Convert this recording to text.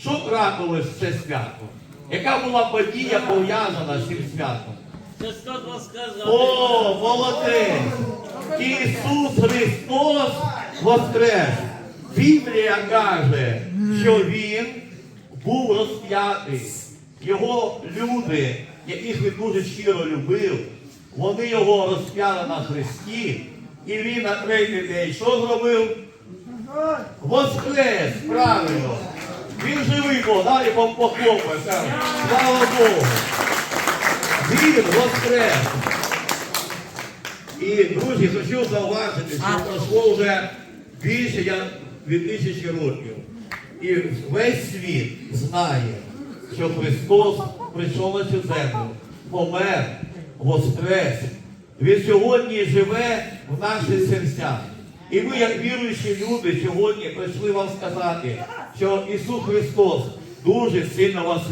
Що трапилось в це свято? Яка була подія пов'язана з цим святом? О, молодець! Ісус Христос воскрес! Біблія каже, що Він був розп'ятий. Його люди, яких він дуже щиро любив, вони його розп'яли на хресті, і він на третій день що зробив? Воскрес, правильно. Він живий Бог, далі похлопаємо. Слава Богу. Він воскрес. І, друзі, хочу зауважити, що пройшло вже більше як від тисячі років. І весь світ знає, що Христос прийшов на цю землю, помер, воскрес. Він сьогодні живе в наших серцях. І ми, як віруючі люди, сьогодні прийшли вам сказати, що Ісус Христос дуже сильно вас